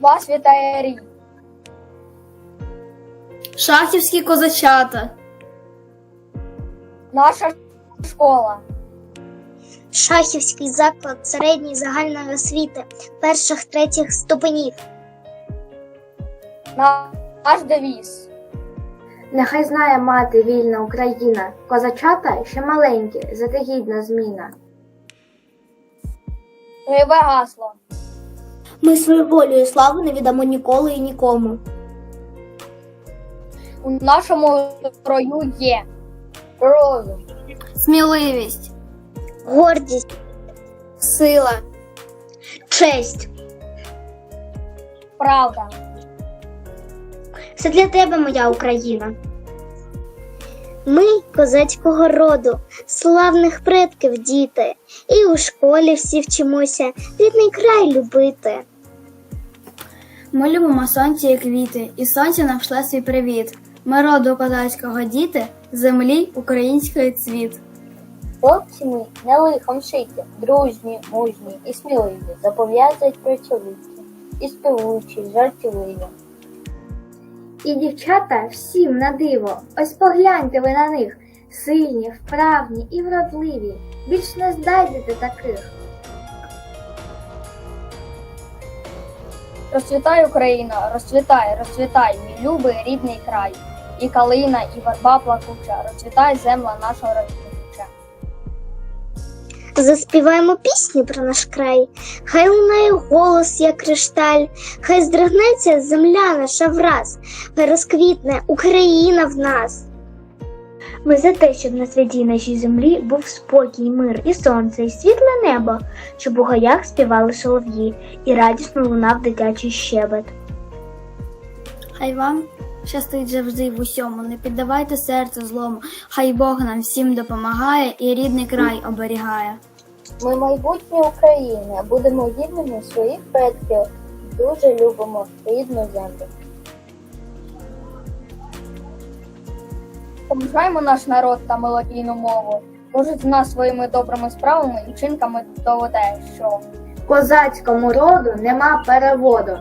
Вас вітає рій. Шахівські козачата. Наша школа. Шахівський заклад середньої загальної освіти перших третіх ступенів. На- Наш девіз. Нехай знає мати вільна Україна, козачата ще маленькі, затигідна зміна. Бойове гасло. Ми свою волю і славу не віддамо ніколи і нікому. У нашому строю є розум, Сміливість, Гордість, сила, честь. правда. Це для тебе, моя Україна. Ми козацького роду, славних предків діти, і у школі всі вчимося рідний край любити. Ми любимо сонце і квіти, і сонце нам шле свій привіт. Ми роду козацького діти, землі української цвіт. Хлопці ми не лихом шиті, дружні, мужні і сміливі, зобов'язують працьовиті, і співучі, жартівливі. І дівчата всім на диво. Ось погляньте ви на них. Сильні, вправні і вродливі. Більш не знайдете таких. Розцвітай Україна, розцвітай, розцвітай, мій любий рідний край. І калина, і верба плакуча, розцвітай земля нашого Заспіваємо пісню про наш край, хай лунає голос, як кришталь, хай здригнеться земля наша враз, хай розквітне Україна в нас. Ми за те, щоб на святій нашій землі був спокій, мир і сонце, і світле небо, щоб у гаях співали солов'ї, і радісно лунав дитячий щебет. Хай вам щастить завжди в усьому, не піддавайте серцю злому, хай Бог нам всім допомагає і рідний край оберігає. Ми майбутнє України, будемо гідними своїх предків, дуже любимо рідну землю. Поважаємо наш народ та мелодійну мову. Кожен з нас своїми добрими справами і вчинками доведе, що Козацькому роду нема переводу.